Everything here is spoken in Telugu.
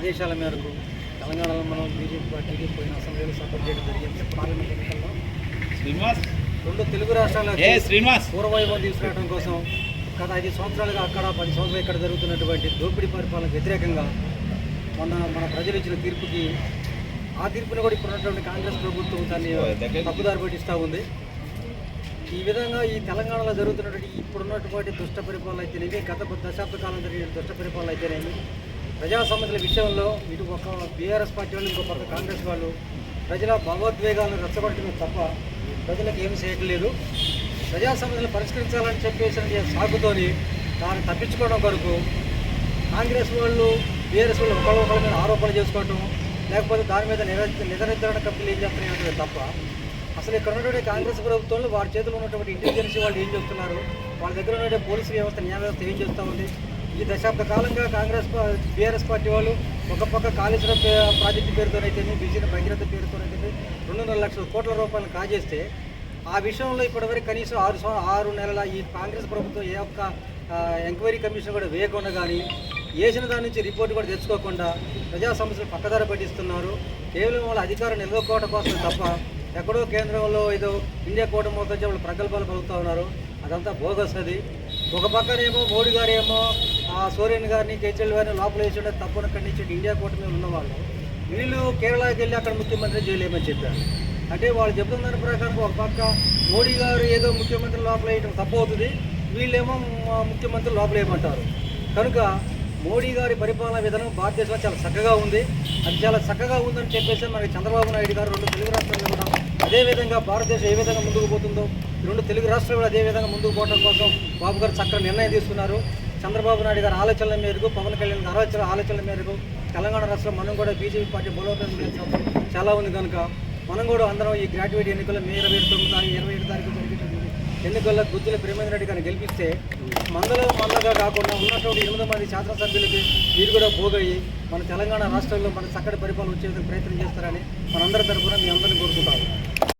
ఆదేశాల మేరకు తెలంగాణలో మనం బీజేపీ పార్టీకి పోయిన అసెంబ్లీలో సపోర్ట్ చేయడం జరిగింది. పార్లమెంట్ ఎన్నికల్లో శ్రీనివాస్. రెండు తెలుగు రాష్ట్రాలకు ఏ శ్రీనివాస్. పూర్వవైభవం తీసుకురావడం కోసం గత ఐదు సంవత్సరాలుగా అక్కడ పది సంవత్సరాలు ఇక్కడ జరుగుతున్నటువంటి దోపిడీ పరిపాలనకు వ్యతిరేకంగా మొన్న మన ప్రజలు ఇచ్చిన తీర్పుకి ఆ తీర్పుని కూడా ఇప్పుడు ఉన్నటువంటి కాంగ్రెస్ ప్రభుత్వం దాన్ని తప్పుదారి పట్టిస్తూ ఉంది. ఈ విధంగా ఈ తెలంగాణలో జరుగుతున్నటువంటి ఇప్పుడున్నటువంటి దుష్ట పరిపాలన అయితేనేమి గత దశాబ్ద కాలం జరిగిన దుష్ట పరిపాలన అయితేనేమి ప్రజా సమస్యల విషయంలో ఇటు ఒక బీఆర్ఎస్ పార్టీ వాళ్ళు ఇంకో పక్క కాంగ్రెస్ వాళ్ళు ప్రజల భావోద్వేగాలను రెచ్చగొట్టడం తప్ప ప్రజలకు ఏమి చేయట్లేదు. ప్రజా సమస్యలు పరిష్కరించాలని చెప్పేసి సాగుతోని దాన్ని తప్పించుకోవడం కొరకు కాంగ్రెస్ వాళ్ళు బీఆర్ఎస్ వాళ్ళు ఒకళ్ళ ఒకళ్ళ మీద ఆరోపణలు చేసుకోవటం లేకపోతే దాని మీద నిర నిరనిర్ధారణ కంపెనీలు ఏం చేస్తున్నాయి తప్ప అసలు ఇక్కడ ఉన్నటువంటి కాంగ్రెస్ ప్రభుత్వంలో వారి చేతిలో ఉన్నటువంటి ఇంటెలిజెన్స్ వాళ్ళు ఏం చేస్తున్నారు? వాళ్ళ దగ్గర ఉన్నటువంటి పోలీసు వ్యవస్థ న్యాయ వ్యవస్థ ఏం చేస్తూ ఉంది? ఈ దశాబ్ద కాలంగా కాంగ్రెస్ బీఆర్ఎస్ పార్టీ వాళ్ళు ఒక పక్క కాళేశ్వరం పే- ప్రాజెక్టు పేరుతోనైతేనే బిజీన భగీరథ పేరుతోనైతేనే రెండున్నర లక్షల కోట్ల రూపాయలు కాజేస్తే ఆ విషయంలో ఇప్పటివరకు కనీసం ఆరు ఆరు నెలల ఈ కాంగ్రెస్ ప్రభుత్వం ఏ ఒక్క ఎంక్వైరీ కమిషన్ కూడా వేయకుండా కానీ వేసిన దాని నుంచి రిపోర్ట్ కూడా తెచ్చుకోకుండా ప్రజా సమస్యలు పక్కదారి పట్టిస్తున్నారు. కేవలం వాళ్ళ అధికారం నిలవకోవడం కోసం తప్ప ఎక్కడో కేంద్రంలో ఏదో ఇండియా కూటమి మొత్తం వాళ్ళు ప్రగల్భాలు పలుకుతూ ఉన్నారు. అదంతా బోగస్ అది. ఒక పక్కనేమో మోడీ గారు ఏమో సోరేన్ గారిని కేజ్రీవాల్ గారిని లోపల వేసి ఉంటే తప్పున ఖండించి ఇండియా కూటమి ఉన్నవాళ్ళు. వీళ్ళు కేరళకి వెళ్ళి అక్కడ ముఖ్యమంత్రి చేయలేమని చెప్పారు. అంటే వాళ్ళు చెబుతున్న దాని ప్రకారం ఒక పక్క మోడీ గారు ఏదో ముఖ్యమంత్రి లోపల వేయడం తప్పు అవుతుంది. వీళ్ళేమో మా ముఖ్యమంత్రి లోపల వేయమంటారు. కనుక మోడీ గారి పరిపాలనా విధానం భారతదేశంలో చాలా చక్కగా ఉంది. అది చాలా చక్కగా ఉందని చెప్పేసి మనకి చంద్రబాబు నాయుడు గారు రెండు తెలుగు రాష్ట్రాలు కూడా అదే విధంగా భారతదేశం ఏ విధంగా ముందుకు పోతుందో రెండు తెలుగు రాష్ట్రాలు కూడా అదే విధంగా ముందుకు పోవడం కోసం బాబు గారు చక్కని నిర్ణయం తీసుకున్నారు. చంద్రబాబు నాయుడు గారి ఆలోచనల మేరకు పవన్ కళ్యాణ్ గారి ఆలోచన ఆలోచనల మేరకు తెలంగాణ రాష్ట్రంలో మనం కూడా బీజేపీ పార్టీ బలోపేతం చేస్తాం. చాలా ఉంది కనుక మనం కూడా అందరం ఈ గ్రాడ్యుయేట్ ఎన్నికల్లో మే ఇరవై తొమ్మిది ఇరవై ఏడు తారీఖు జరిగేటువంటి ఎన్నికల్లో గుజ్జుల ప్రేమేంద్ర రెడ్డి గారిని గెలిపిస్తే మందలో మందగా కాకుండా ఉన్నటువంటి ఎనిమిది మంది శాసనసభ్యులకి వీరు కూడా పోగయ్యి మన తెలంగాణ రాష్ట్రంలో మన చక్కటి పరిపాలన వచ్చే ప్రయత్నం చేస్తారని మనందరి తరఫున మీ అందరిని కోరుకుంటాము.